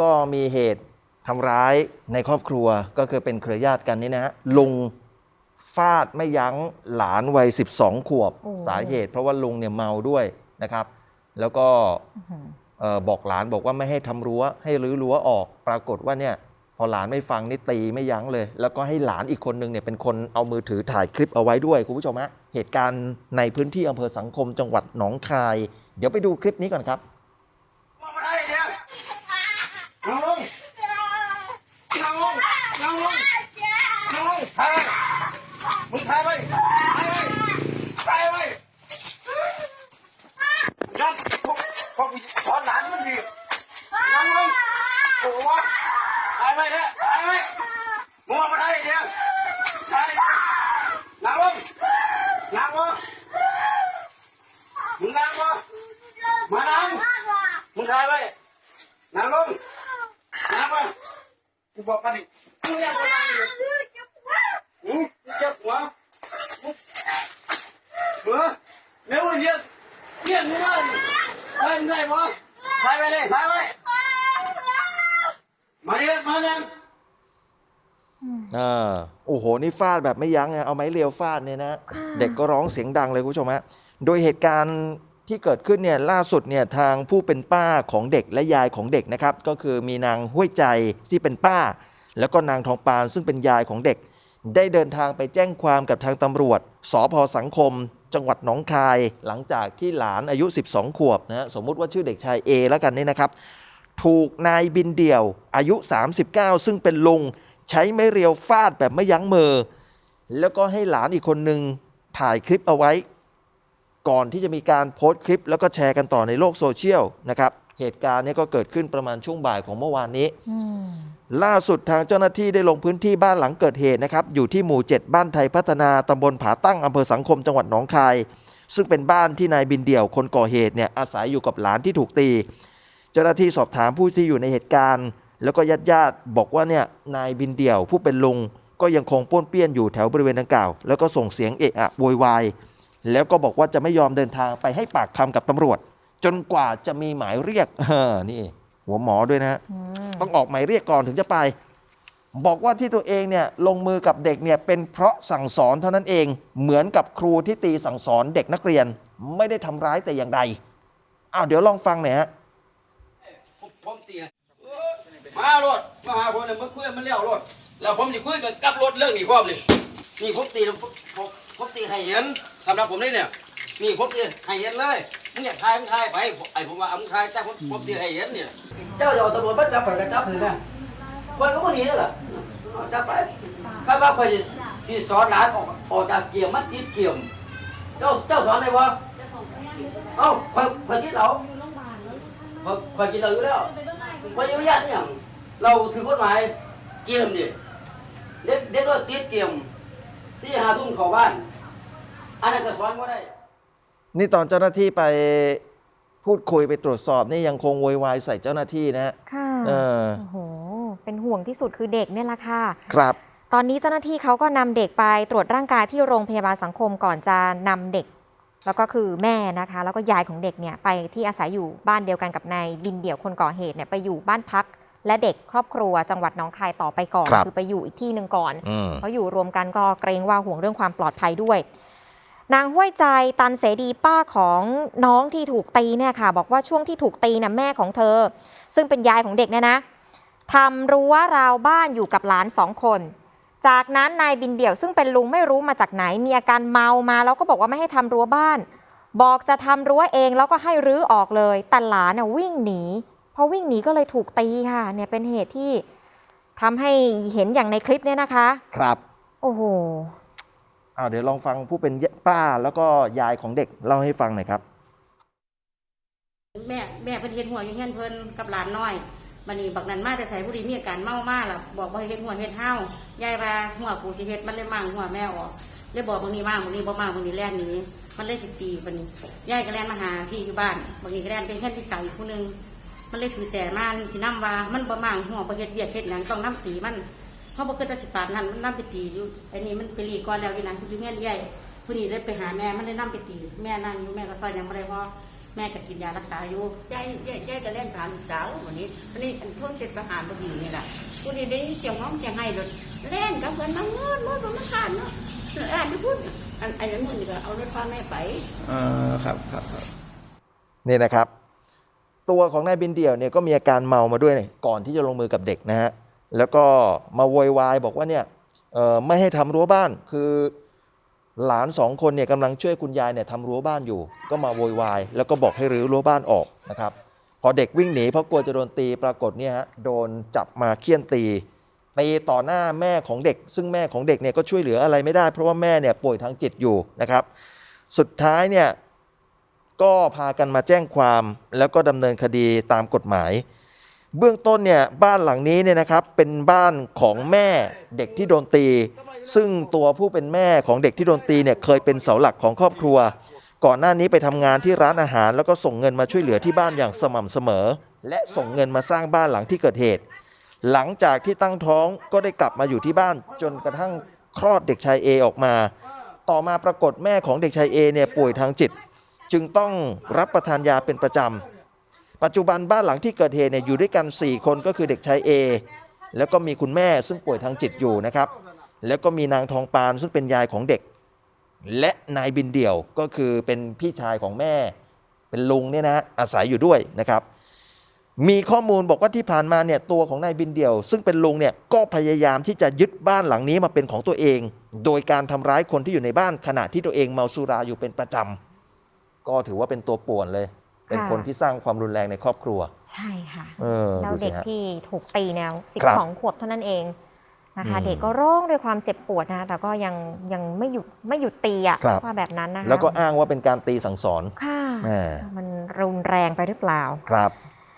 ก็มีเหตุทำร้ายในครอบครัวก็คือเป็นเครือญาติกันนี่นะฮะลุงฟาดไม่ยั้งหลานวัย 12 ขวบโอ้ สาเหตุ เพราะว่าลุงเนี่ยเมาด้วยนะครับ แล้วก็เอ่อบอกหลานบอกว่าไม่ให้ทำรั้ว ให้รื้อรั้วออกปรากฏว่าเนี่ยพอหลานไม่ฟังนี่ตีไม่ยั้งเลย แล้วก็ให้หลานอีกคนนึงเนี่ยเป็นคนเอามือถือถ่ายคลิปเอาไว้ด้วยคุณผู้ชมฮะเหตุการณ์ในพื้นที่อำเภอสังคมจังหวัดหนองคาย เดี๋ยวไปดูคลิปนี้ก่อนครับ มองมาได้เดี๋ยวนั่งลงนั่งลงนั่งลง นั่งลงถ่ายมึงถ่ายไว้ถ่ายไว้ถ่ายไว้ยัดพวกพวกสอนหลานมันดีนั่งลงโอ้โหถ่ายไว้เนี่ยถ่ายไว้มองมาได้เดี๋ยวถ่ายนั่งลงนั่งลงมึงนั่งลงมานั่งมึงถ่ายไว้นั่งลงนั่งไปกูบอกกันดิมึงยังจะนั่งอยู่หืมมึงเจ็บหัวเออเร็วเรียกเรียกมึงเลยถ่ายมึงได้ปะถ่าย ไปเลยถ่ายไว้มาเรียกมาเรียกอ่าโอ้โห นี่ฟาดแบบไม่ยั้งไงเอาไม้เรียวฟาดเนี่ยนะ เด็กก็ร้องเสียงดังเลยคุณผู้ชมฮะ โดยเหตุการณ์ที่เกิดขึ้นเนี่ยล่าสุดเนี่ยทางผู้เป็นป้าของเด็กและยายของเด็กนะครับ ก็คือมีนางห้วยใจที่เป็นป้า แล้วก็นางทองปานซึ่งเป็นยายของเด็ก ได้เดินทางไปแจ้งความกับทางตำรวจ สพสังคม จังหวัดหนองคาย หลังจากที่หลานอายุ 12 ขวบนะฮะสมมุติว่าชื่อเด็กชายเอแล้วกันนี่นะครับ ถูกนายบินเดี่ยว อายุ 39 ซึ่งเป็นลุง ใช้ไม้เรียวฟาดแบบไม่ยั้งมือ แล้วก็ให้หลานอีกคนหนึ่งถ่ายคลิปเอาไว้ ก่อนที่จะมีการโพสต์คลิป แล้วก็แชร์กันต่อในโลกโซเชียลนะครับ เหตุการณ์เนี้ก็เกิดขึ้นประมาณช่วงบ่ายของเมื่อวานนี้อืมล่าสุดทางเจ้าหน้าที่ได้ลงพื้นที่บ้านหลังเกิดเหตุนะครับ อยู่ที่หมู่ 7 บ้านไทยพัฒนาตำบลผาตั้งอำเภอสังคมจังหวัดหนองคาย ซึ่งเป็นบ้านที่นายบินเดี่ยวคนก่อเหตุเนี่ยอาศัยอยู่กับหลานที่ถูกตี เจ้าหน้าที่สอบถามผู้ที่อยู่ในเหตุการณ์ แล้วก็ญาติญาติๆบอกว่าเนี่ยนายบินเดี่ยวผู้เป็นลุงก็ยังคงป้วนเปี้ยนอยู่แถวบริเวณดังกล่าว แล้วก็ส่งเสียงเอะอะโวยวายแล้วก็บอกว่าจะไม่ยอมเดินทางไปให้ปากคำกับตำรวจ จนกว่าจะมีหมายเรียกเออนี่ หัวหมอด้วยนะฮะอืมต้องออกหมายเรียกก่อนถึงจะไป บอกว่าที่ตัวเองเนี่ยลงมือกับเด็กเนี่ยเป็นเพราะสั่งสอนเท่านั้นเอง เหมือนกับครูที่ตีสั่งสอนเด็กนักเรียนไม่ได้ทำร้ายแต่อย่างใดอ้าวเดี๋ยวลองฟังหน่อยฮะผมผมตีนะมารถมาหาผมเนี่ยมาคุยมันเลี้ยวรถแล้วผมจะคุยกับกับรถเรื่องนี้พร้อมนี่นี่ผมตีผมผมผมตีให้เห็นสำหรับผมนี่เนี่ยนี่ผมตีให้เห็นเลย มึงอยากทายมึงทายไปไอ้ผมว่าอามึงทายแต่ผมผมตีให้เห็นเนี่ยเจ้าจะเอาตำรวจมาจับไปก็จับเลยนะคนก็ไม่หนีแล้วล่ะจับไปข้าว่าคอยสิสิสอนหลานออกออกจากเกี่ยมมันติดเกี่ยม เจ้าเจ้าสอนอะไรวะเอ้าคอยคอยกินเหล้าคอยคอยกินเหล้าอยู่แล้วคอยยังไม่ยากนี่ยเราถือกฎหมายเกี่ยมดิเด็กเด็กน้อยติดเกี่ยมสี่หาทุ่มเข้าบ้านอันนั้นก็สอนก็ได้ นี่ตอนเจ้าหน้าที่ไปพูดคุยไปตรวจสอบนี่ยังคงโวยวายใส่เจ้าหน้าที่นะฮะค่ะเออโอ้โห เป็นห่วงที่สุดคือเด็กเนี่ยแหละค่ะ ครับ ตอนนี้เจ้าหน้าที่เขาก็นำเด็กไปตรวจร่างกายที่โรงพยาบาลสังคมก่อนจะนำเด็ก แล้วก็คือแม่นะคะ แล้วก็ยายของเด็กเนี่ยไปที่อาศัยอยู่บ้านเดียวกันกับนายบินเดี่ยวคนก่อเหตุเนี่ยไปอยู่บ้านพัก และเด็กครอบครัวจังหวัดหนองคายต่อไปก่อนครับคือไปอยู่อีกที่หนึ่งก่อน อืม เพราะอยู่รวมกันก็เกรงว่าห่วงเรื่องความปลอดภัยด้วย นางห้วยใจตันเสดีป้าของน้องที่ถูกตีเนี่ยค่ะ บอกว่าช่วงที่ถูกตีน่ะแม่ของเธอ ซึ่งเป็นยายของเด็กเนี่ยนะทำรั้วราวบ้านอยู่กับหลานสองคน จากนั้นนายบินเดี่ยวซึ่งเป็นลุงไม่รู้มาจากไหน มีอาการเมามาแล้วก็บอกว่าไม่ให้ทำรั้วบ้าน บอกจะทำรั้วเองแล้วก็ให้รื้อออกเลยแต่หลานน่ะวิ่งหนีพอวิ่งหนีก็เลยถูกตีค่ะเนี่ยเป็นเหตุที่ทำให้เห็นอย่างในคลิปเนี่ยนะคะ ครับ โอ้โห อ้าวเดี๋ยวลองฟังผู้เป็นป้าแล้วก็ยายของเด็กเล่าให้ฟังหน่อยครับ แม่แม่เพิ่นเฮ็ดหัวอยู่เฮียนเพิ่นกับหลานน้อยบัดนี้บักนั้นมาแต่ใส่ผู้ดีมีอาการเมามาล่ะบอกว่าให้เฮ็ดหัวเฮ็ดเฮายายว่าหัวกูสิเฮ็ดมันเลยมั่งหัวแม่ออกเลยบอกบางนี้มาบางนี้บ่มาบางนี้แล่นหนี้มันเลยสิตีบัดนี้ยายก็แล่นมาหาที่อยู่บ้านบางนี้ก็แล่นเป็นเพื่อนที่สาวอีกผู้หนึงมันเลยถือแสมาสินํว่ามันบ่มั่งหัวบ่เฮ็ดเวียกเฮ็ดหยังต้องนํตีมัน เฮาบ่คิดว่าสิปาดนั้นมันนํไปตีอยู่อันนี้มันไปรีก่อนแล้วอยู่นั้นอยู่เฮียนใหญ่ผู้นี้เลยไปหาแม่มันเลยนํไปตีแม่นั่งอยู่แม่ก็ซอยหยังบ่ได้เพราะแม่ก็กินยารักษาอยู่ยายยายยายก็เล่นถามลูกสาววันนี้วันนี้อันทุ่นเสร็จประหารพอดีนี่แหละผู้นี้ได้ยินเสียงห้องเสียงไห้รถเล่นกับเพื่อนมาเงินมดมันมาขานเนาะอ่านไม่พูดอันอันนั้นมึงก็เอารถพาแม่ไปอ่าครับครับครับนี่นะครับ ตัวของนายบินเดี่ยวเนี่ยก็มีอาการเมามาด้วยเนี่ยก่อนที่จะลงมือกับเด็กนะฮะ แล้วก็มาโวยวายบอกว่าเนี่ยไม่ให้ทำรั้วบ้านคือหลานสองคนเนี่ยกำลังช่วยคุณยายเนี่ยทำรั้วบ้านอยู่ ก็มาโวยวายแล้วก็บอกให้รื้อรั้วบ้านออกนะครับ พอเด็กวิ่งหนีเพราะกลัวจะโดนตีปรากฏเนี่ยฮะโดนจับมาเคี่ยนตีตีต่อหน้าแม่ของเด็ก ซึ่งแม่ของเด็กเนี่ยก็ช่วยเหลืออะไรไม่ได้ เพราะว่าแม่เนี่ยป่วยทางจิตอยู่นะครับ สุดท้ายเนี่ยก็พากันมาแจ้งความแล้วก็ดำเนินคดีตามกฎหมาย เบื้องต้นเนี่ยบ้านหลังนี้เนี่ยนะครับเป็นบ้านของแม่เด็กที่โดนตี ซึ่งตัวผู้เป็นแม่ของเด็กที่โดนตีเนี่ยเคยเป็นเสาหลักของครอบครัว ก่อนหน้านี้ไปทำงานที่ร้านอาหาร แล้วก็ส่งเงินมาช่วยเหลือที่บ้านอย่างสม่ำเสมอ และส่งเงินมาสร้างบ้านหลังที่เกิดเหตุ หลังจากที่ตั้งท้องก็ได้กลับมาอยู่ที่บ้านจนกระทั่งคลอดเด็กชายเอออกมา ต่อมาปรากฏแม่ของเด็กชายเอเนี่ยป่วยทางจิต จึงต้องรับประทานยาเป็นประจำ ปัจจุบันบ้านหลังที่เกิดเหตุเนี่ยอยู่ด้วยกัน 4 คนก็คือเด็กชายเอแล้วก็มีคุณแม่ซึ่งป่วยทางจิตอยู่นะครับ แล้วก็มีนางทองปานซึ่งเป็นยายของเด็ก และนายบินเดี่ยวก็คือเป็นพี่ชายของแม่ เป็นลุงเนี่ยนะฮะอาศัยอยู่ด้วยนะครับ มีข้อมูลบอกว่าที่ผ่านมาเนี่ยตัวของนายบินเดี่ยว ซึ่งเป็นลุงเนี่ยก็พยายามที่จะยึดบ้านหลังนี้มาเป็นของตัวเอง โดยการทำร้ายคนที่อยู่ในบ้านขณะที่ตัวเองเมาสุราอยู่เป็นประจำก็ถือว่าเป็นตัวป่วนเลย เป็นคนที่สร้างความรุนแรงในครอบครัว ใช่ค่ะเออแล้วดูสิเด็กฮะที่ถูกตีแนวครับ12 ขวบเท่านั้นเองนะคะอืมเด็กก็ร้องด้วยความเจ็บปวดนะคะแต่ก็ยังยังไม่หยุดไม่หยุดตีอะครับว่าแบบนั้นนะคะแล้วก็อ้างว่าเป็นการตีสั่งสอนค่ะแหมมันรุนแรงไปหรือเปล่าครับ